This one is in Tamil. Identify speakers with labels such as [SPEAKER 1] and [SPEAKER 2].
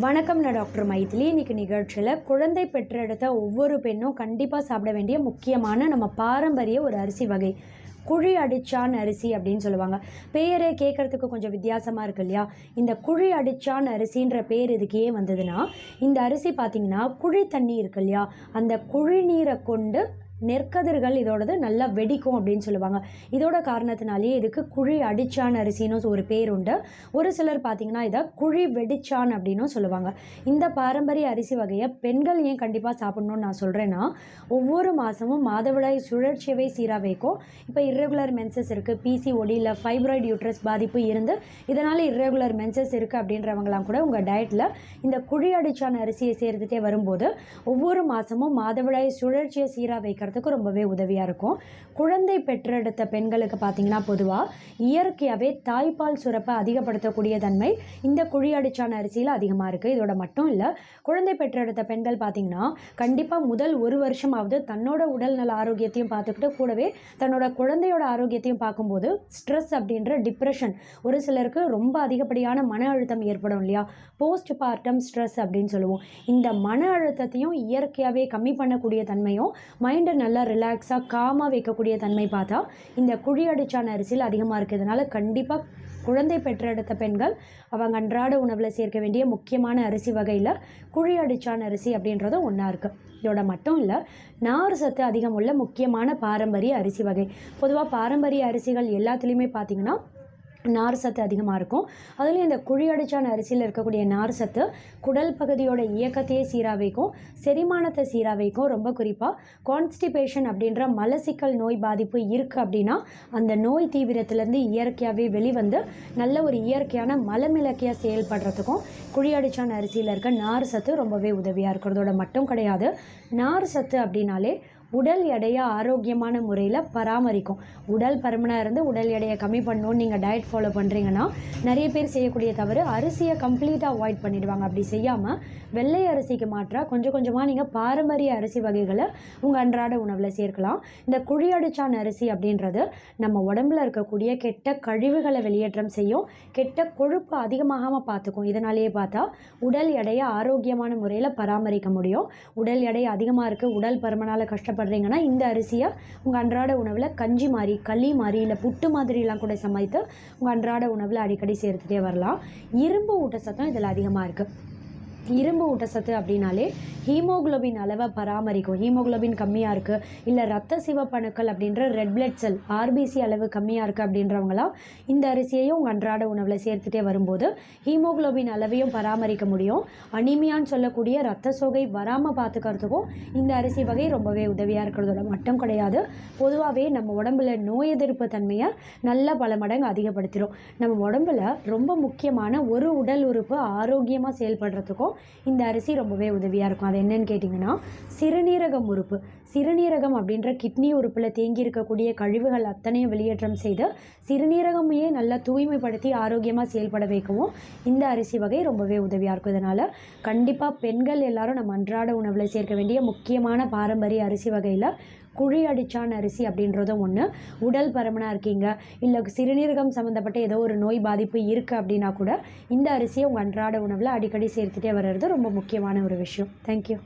[SPEAKER 1] வணக்கம் நான் டாக்டர் மைதிலி. இன்றைக்கி நிகழ்ச்சியில் குழந்தை பெற்றெடுத்த ஒவ்வொரு பெண்ணும் கண்டிப்பாக சாப்பிட வேண்டிய முக்கியமான நம்ம பாரம்பரிய ஒரு அரிசி வகை. குழி அடிச்சான் அரிசி அப்படின்னு சொல்லுவாங்க. பேரே கேட்குறதுக்கு கொஞ்சம் வித்தியாசமாக இருக்கு இல்லையா? இந்த குழி அடிச்சான் அரிசின்ற பேர் இதுக்கு ஏன் வந்ததுன்னா இந்த அரிசி பார்த்திங்கன்னா குழி தண்ணி இருக்கு இல்லையா? அந்த குழி நீரை கொண்டு நெற்கதிர்கள் இதோடது நல்லா வெடிக்கும் அப்படின்னு சொல்லுவாங்க. இதோட காரணத்தினாலேயே இதுக்கு குழி அடிச்சான் அரிசின்னு ஒரு பேர் உண்டு. ஒரு சிலர் பார்த்தீங்கன்னா இதை குழி வெடிச்சான் அப்படின்னும் சொல்லுவாங்க. இந்த பாரம்பரிய அரிசி வகையை பெண்கள் ஏன் கண்டிப்பாக சாப்பிடணும்னு நான் சொல்கிறேன்னா ஒவ்வொரு மாதமும் மாதவிடாய் சுழற்சியவே சீராக வைக்கும். இப்போ இர்ரெகுலர் மென்சஸ் இருக்குது பிசிஓடி இல்லை ஃபைப்ராய்டு யூட்ரஸ் பாதிப்பு இருந்து இதனால் இர்ரெகுலர் மென்சஸ் இருக்குது அப்படின்றவங்களாம் கூட உங்கள் டயட்டில் இந்த குழி அடிச்சான் அரிசியை சேர்த்துட்டே வரும்போது ஒவ்வொரு மாதமும் மாதவிடாய் சுழற்சியை சீராக வைக்கிறது பண்ணுறதுக்கு ரொம்பவே உதவியாக இருக்கும். குழந்தை பெற்றெடுத்த பெண்களுக்கு பார்த்தீங்கன்னா பொதுவாக இயற்கையாகவே தாய்ப்பால் சுரப்பை அதிகப்படுத்தக்கூடிய தன்மை இந்த குழி அடிச்சான அரிசியில் அதிகமாக இருக்குது இதோட மட்டும் இல்லை குழந்தை பெற்றெடுத்த பெண்கள் பார்த்தீங்கன்னா கண்டிப்பாக முதல் ஒரு வருஷமாவது தன்னோட உடல் நல ஆரோக்கியத்தையும் பார்த்துக்கிட்டு கூடவே தன்னோட குழந்தையோட ஆரோக்கியத்தையும் பார்க்கும்போது ஸ்ட்ரெஸ் அப்படின்ற டிப்ரெஷன் ஒரு சிலருக்கு ரொம்ப அதிகப்படியான மன அழுத்தம் ஏற்படும் இல்லையா? போஸ்ட் பார்ட்டம் ஸ்ட்ரெஸ் அப்படின்னு சொல்லுவோம். இந்த மன அழுத்தத்தையும் இயற்கையாகவே கம்மி பண்ணக்கூடிய தன்மையும் மைண்டை நல்லா ரிலாக்ஸாக காமாக வைக்கக்கூடிய தன்மை பார்த்தா இந்த குழி அடிச்சான அரிசியில் அதிகமாக இருக்கிறதுனால கண்டிப்பாக குழந்தை பெற்றெடுத்த பெண்கள் அவங்க அன்றாட உணவில் சேர்க்க வேண்டிய முக்கியமான அரிசி வகையில் குழி அடிச்சான அரிசி அப்படின்றதும் ஒன்றா இருக்குது இதோட மட்டும் இல்லை நார் சத்து அதிகம் உள்ள முக்கியமான பாரம்பரிய அரிசி வகை. பொதுவாக பாரம்பரிய அரிசிகள் எல்லாத்துலேயுமே பார்த்திங்கன்னா நார் சத்து அதிகமாக இருக்கும். அதுலேயும் இந்த குழி அடிச்சான அரிசியில் இருக்கக்கூடிய நார் சத்து குடல் பகுதியோட இயக்கத்தையே சீராக வைக்கும். செரிமானத்தை சீராக வைக்கும் ரொம்ப குறிப்பாக கான்ஸ்டிபேஷன் அப்படின்ற மலசிக்கல் நோய் பாதிப்பு இருக்குது அப்படின்னா அந்த நோய் தீவிரத்துலேருந்து இயற்கையாகவே வெளிவந்து நல்ல ஒரு இயற்கையான மலமிளக்கியாக செயல்படுறதுக்கும் குழி அடிச்சான அரிசியில் இருக்க நார் சத்து ரொம்பவே உதவியாக இருக்கிறதோட மட்டும் கிடையாது. நார் சத்து அப்படின்னாலே உடல் எடையை ஆரோக்கியமான முறையில் பராமரிக்கும். உடல் பருமனாக இருந்து உடல் எடையை கம்மி பண்ணணும்னு நீங்கள் டயட் ஃபாலோ பண்ணுறீங்கன்னா நிறைய பேர் செய்யக்கூடிய தவறு அரிசியை கம்ப்ளீட்டாக அவாய்ட் பண்ணிடுவாங்க. அப்படி செய்யாமல் வெள்ளை அரிசிக்கு மாற்றாக கொஞ்சம் கொஞ்சமாக நீங்கள் பாரம்பரிய அரிசி வகைகளை உங்கள் அன்றாட உணவில் சேர்க்கலாம். இந்த குழியடிச்சான அரிசி அப்படின்றது நம்ம உடம்புல இருக்கக்கூடிய கெட்ட கழிவுகளை வெளியேற்றம் செய்யும். கெட்ட கொழுப்பு அதிகமாகாமல் பார்த்துக்கும். இதனாலேயே பார்த்தா உடல் எடையை ஆரோக்கியமான முறையில் பராமரிக்க முடியும். உடல் எடை அதிகமாக இருக்குது உடல் பருமனால் கஷ்டப்படுறீங்கன்னா இந்த அரிசியை உங்கள் அன்றாட உணவில் கஞ்சி மாதிரி களி மாதிரி இல்லை புட்டு மாதிரிலாம் கூட சமைத்து உங்கள் அன்றாட உணவில் அடிக்கடி சேர்த்துட்டே வரலாம். இரும்பு ஊட்டச்சத்தம் இதில் அதிகமாக இருக்குது இரும்பு ஊட்டச்சத்து அப்படின்னாலே ஹீமோகுளோபின் அளவை பராமரிக்கும். ஹீமோகுளோபின் கம்மியாக இருக்குது இல்லை ரத்த சிவப்பணுக்கள் அப்படின்ற ரெட் பிளட் செல் ஆர்பிசி அளவு கம்மியாக இருக்குது அப்படின்றவங்களாம் இந்த அரிசியையும் அன்றாட உணவில் சேர்த்துட்டே வரும்போது ஹீமோகுளோபின் அளவையும் பராமரிக்க முடியும். அனிமியான்னு சொல்லக்கூடிய ரத்த சோகை வராமல் பார்த்துக்கிறதுக்கும் இந்த அரிசி வகை ரொம்பவே உதவியாக இருக்கிறதோட மட்டும் கிடையாது. பொதுவாகவே நம்ம உடம்புல நோய் எதிர்ப்பு தன்மையை நல்ல பல மடங்கு அதிகப்படுத்திடும் நம்ம உடம்புல ரொம்ப முக்கியமான ஒரு உடல் உறுப்பு ஆரோக்கியமாக செயல்படுறதுக்கும் இந்த அரிசி ரொம்பவே உதவியாக இருக்கும். அது என்னன்னு கேட்டிங்கன்னா சிறுநீரகம் உறுப்பு சிறுநீரகம் அப்படின்ற கிட்னி உறுப்பில் தேங்கி இருக்கக்கூடிய கழிவுகள் அத்தனையும் வெளியேற்றம் செய்து சிறுநீரகமையே நல்லா தூய்மைப்படுத்தி ஆரோக்கியமாக செயல்பட வைக்கவும் இந்த அரிசி வகை ரொம்பவே உதவியாக இருக்கும். இதனால் கண்டிப்பாக பெண்கள் எல்லாரும் நம்ம அன்றாட உணவில் சேர்க்க வேண்டிய முக்கியமான பாரம்பரிய அரிசி வகையில் குழி அடிச்சான் அரிசி அப்படின்றதும் ஒன்று உடல் பருமனாக இருக்கீங்க. இல்லை சிறுநீரகம் சம்மந்தப்பட்ட ஏதோ ஒரு நோய் பாதிப்பு இருக்குது அப்படின்னா கூட இந்த அரிசியை உங்கள் அன்றாட உணவில் அடிக்கடி சேர்த்துட்டே வர்றது ரொம்ப முக்கியமான ஒரு விஷயம். தேங்க்யூ